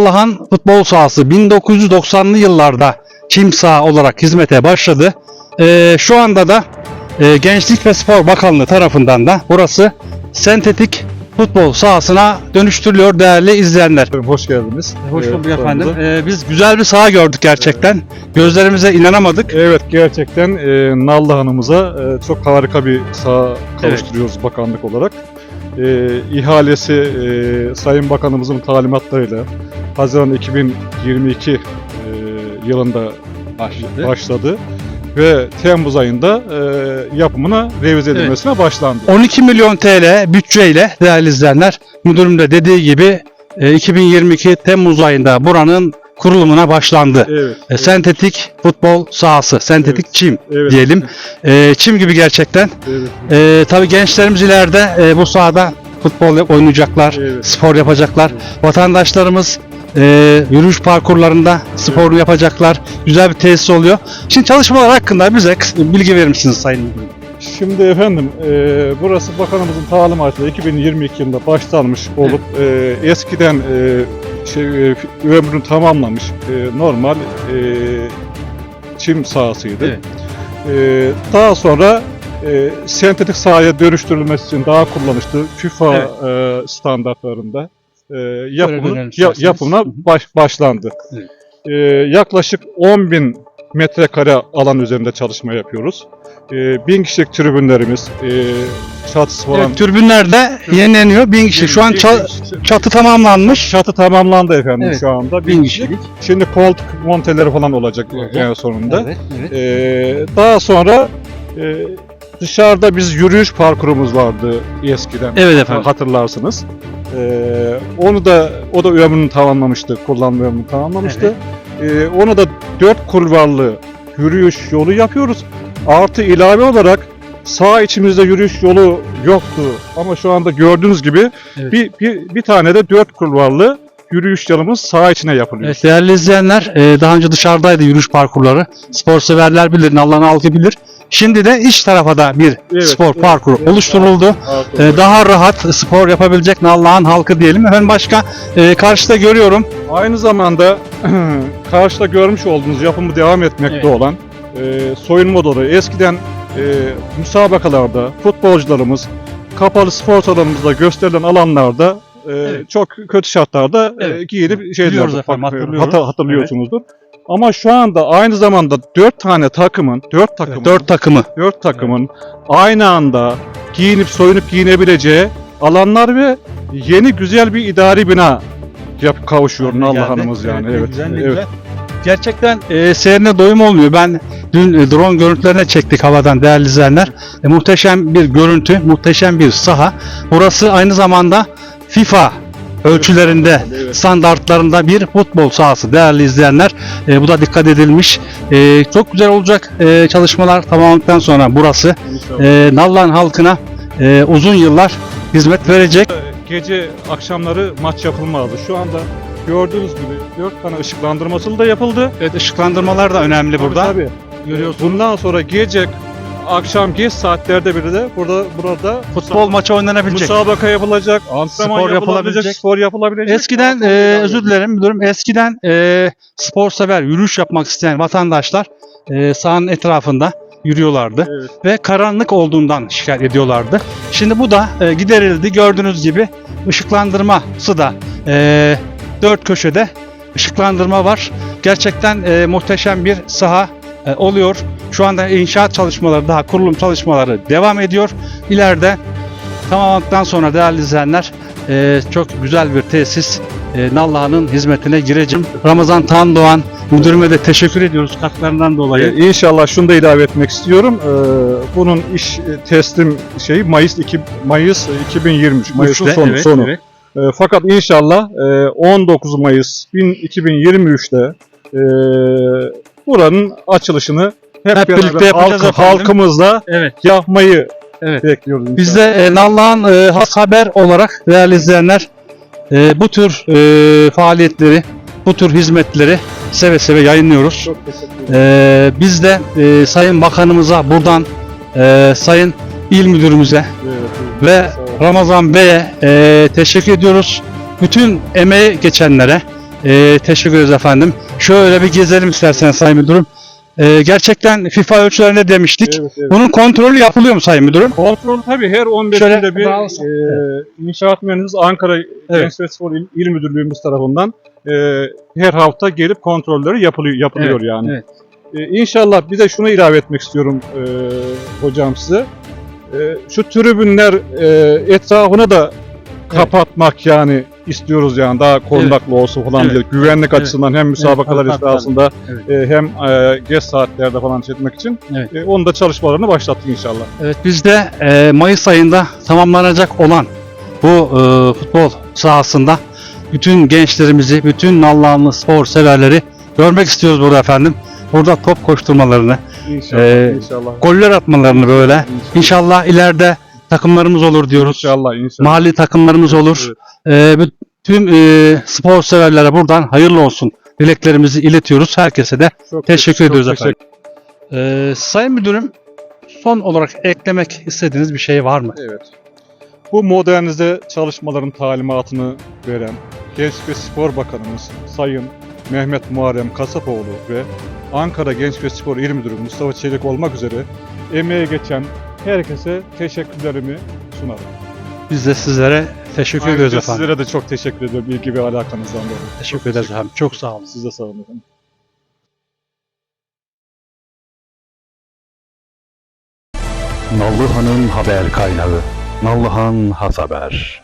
Allah'ın futbol sahası 1990'lı yıllarda çim saha olarak hizmete başladı. Ee, şu anda da e, Gençlik ve Spor Bakanlığı tarafından da burası sentetik futbol sahasına dönüştürülüyor değerli izleyenler. Efendim, Hoş geldiniz. Hoş bulduk efendim. programımıza. Ee, biz güzel bir saha gördük gerçekten. Gözlerimize inanamadık. Evet gerçekten e, Nallı Hanım'ıza e, çok harika bir saha kavuşturuyoruz bakanlık olarak. E, ihalesi e, Sayın Bakanımızın talimatlarıyla Haziran 2022 e, yılında Başladı. başladı ve Temmuz ayında e, yapımına revize Evet. edilmesine başlandı. 12 milyon TL bütçeyle değerli izleyenler müdürüm de dediği gibi e, 2022 Temmuz ayında buranın kurulumuna başlandı. Evet. E, sentetik futbol sahası, sentetik çim evet, diyelim. E, çim gibi gerçekten. Evet. E, tabii gençlerimiz ileride e, bu sahada futbol oynayacaklar, Evet. spor yapacaklar. Vatandaşlarımız e, yürüyüş parkurlarında spor yapacaklar. Güzel bir tesis oluyor. Şimdi çalışmalar hakkında bize bilgi verir misiniz Sayın Müdürüm? Şimdi efendim e, burası bakanımızın talimatıyla 2022 yılında başlanmış olup e, eskiden e, şey e, ömrünü tamamlamış e, normal e, çim sahasıydı. Evet. E, daha sonra e, sentetik sahaya dönüştürülmesi için daha kullanışlı FIFA e, standartlarında e, yapımı, ya- yapımına baş, başlandı. Evet. E, yaklaşık 10 bin metrekare alan üzerinde çalışma yapıyoruz. E, bin kişilik tribünlerimiz, e, çatısı falan. Evet, türbünler de yenileniyor. Bin kişi. Şu an ça- çatı tamamlanmış. Çatı tamamlandı efendim Evet. şu anda. Bin kişilik. Şimdi koltuk monteleri falan olacak Olacak. en sonunda. Evet, evet. Ee, daha sonra e, dışarıda biz yürüyüş parkurumuz vardı eskiden. Evet efendim. Hatırlarsınız. Ee, onu da o da ömrünü tamamlamıştı. Kullanma ömrünü tamamlamıştı. Ee, onu da dört kulvarlı yürüyüş yolu yapıyoruz. Artı ilave olarak sağ içimizde yürüyüş yolu yoktu. Ama şu anda gördüğünüz gibi Evet. bir, bir, bir tane de dört kulvarlı yürüyüş yolumuz sağ içine yapılıyor. Evet, değerli izleyenler, e, daha önce dışarıdaydı yürüyüş parkurları. Spor severler bilir, Allah'ın halkı bilir. Şimdi de iç tarafa da bir Evet, spor evet, parkuru evet. oluşturuldu. Artı- E, daha rahat spor yapabilecek Allah'ın halkı diyelim. Efendim başka e, karşıda görüyorum. Aynı zamanda karşıda görmüş olduğunuz yapımı devam etmekte Evet. olan e, soyunma odaları eskiden e, müsabakalarda futbolcularımız kapalı spor salonumuzda gösterilen alanlarda e, Evet. çok kötü şartlarda e, Evet. giyinip şey efendim, hatırlıyoruz. hata- hatırlıyorsunuzdur. Ama şu anda aynı zamanda dört tane takımın, dört takımın, Dört takımı. dört takımın aynı anda giyinip soyunup giyinebileceği alanlar ve yeni güzel bir idari bina yap kavuşuyor Haline Allah geldi. Hanımız yani. Evet. güzel, evet. güzel. Gerçekten e, seyrine doyum olmuyor. Ben dün e, drone görüntülerine çektik havadan değerli izleyenler. E, muhteşem bir görüntü, muhteşem bir saha. Burası aynı zamanda FIFA ölçülerinde, Evet. standartlarında bir futbol sahası değerli izleyenler. E, bu da dikkat edilmiş. E, çok güzel olacak e, çalışmalar tamamlandıktan sonra burası e, Nallan halkına e, uzun yıllar hizmet verecek. Gece akşamları maç yapılmazdı. Şu anda gördüğünüz gibi dört tane ışıklandırması da yapıldı. Evet ışıklandırmalar da önemli burada. Tabii. Görüyorsunuz. Bundan sonra gece akşam geç saatlerde bile de burada burada Futbol maçı oynanabilecek. müsabaka yapılacak, antrenman Spor yapılabilecek, yapılabilecek. spor yapılabilecek. Eskiden e, özür dilerim müdürüm eskiden e, spor sever yürüyüş yapmak isteyen vatandaşlar e, sahanın etrafında yürüyorlardı Evet. ve karanlık olduğundan şikayet ediyorlardı. Şimdi bu da e, giderildi gördüğünüz gibi ışıklandırması da e, dört köşede ışıklandırma var. Gerçekten e, muhteşem bir saha e, oluyor. Şu anda inşaat çalışmaları daha kurulum çalışmaları devam ediyor. İleride tamamlandıktan sonra değerli izleyenler e, çok güzel bir tesis e, Nallah'ın hizmetine gireceğim. Ramazan Tan Doğan müdürüme de teşekkür ediyoruz katkılarından dolayı. Ee, İnşallah şunu da ilave etmek istiyorum. Ee, bunun iş e, teslim şeyi Mayıs 2 Mayıs 2023 Mayıs'ın sonu. evet, sonu. evet. Ee, fakat inşallah e, 19 Mayıs bin- 2023'te e, buranın açılışını hep, Hep birlikte yapacağız halk- halkımızla Evet. yapmayı Evet. bekliyoruz. inşallah. Biz de e, e, has haber olarak değerli izleyenler e, bu tür e, faaliyetleri, bu tür hizmetleri seve seve yayınlıyoruz. çok teşekkür ederim. E, biz de e, Sayın Bakanımıza buradan e, Sayın İl Müdürümüze Evet, ve evet. Ramazan Bey'e e, teşekkür ediyoruz. Bütün emeği geçenlere, Ee, teşekkür ederiz efendim. Şöyle bir gezelim isterseniz Sayın Müdürüm. Ee, gerçekten FIFA ölçülerinde demiştik. Evet, evet. Bunun kontrolü yapılıyor mu Sayın Müdürüm? Kontrol tabii her 15 Şöyle günde bir e, inşaat mühendisi Ankara Genç ve Spor İl, İl Müdürlüğümüz tarafından e, her hafta gelip kontrolleri yapılıyor yapılıyor Evet, yani. evet. E, inşallah bir de şunu ilave etmek istiyorum e, hocam size. E, şu tribünler e, etrafını da kapatmak yani istiyoruz yani daha korunaklı olsun falan Evet. diye. Güvenlik Evet. açısından hem müsabakalar tabii, esnasında Evet. e, hem e, geç saatlerde falan çekmek için Evet. e, onun da çalışmalarını başlattık inşallah. Evet biz de e, Mayıs ayında tamamlanacak olan bu e, futbol sahasında bütün gençlerimizi, bütün Nallıhanlı spor severleri görmek istiyoruz burada efendim. Burada top koşturmalarını, İnşallah. Ee, inşallah. goller atmalarını böyle. İnşallah. İnşallah ileride takımlarımız olur diyoruz. İnşallah inşallah. Mahalli takımlarımız olur. Evet. E, bütün e, spor severlere buradan hayırlı olsun dileklerimizi iletiyoruz. Herkese de Çok teşekkür çok ediyoruz teşekkür- efendim. E, Sayın Müdürüm son olarak eklemek istediğiniz bir şey var mı? Evet. Bu modernize çalışmaların talimatını veren Gençlik ve Spor Bakanımız Sayın Mehmet Muharrem Kasapoğlu ve Ankara Genç ve Spor İl Müdürü Mustafa Çelik olmak üzere emeğe geçen herkese teşekkürlerimi sunarım. Biz de sizlere teşekkür ediyoruz Ayrıca efendim. sizlere de çok teşekkür ediyorum ilgi ve alakanızdan dolayı. Teşekkür ederiz efendim. Çok sağ olun. Siz de sağ olun efendim. Nallıhan'ın haber kaynağı. Nallıhan Has Haber.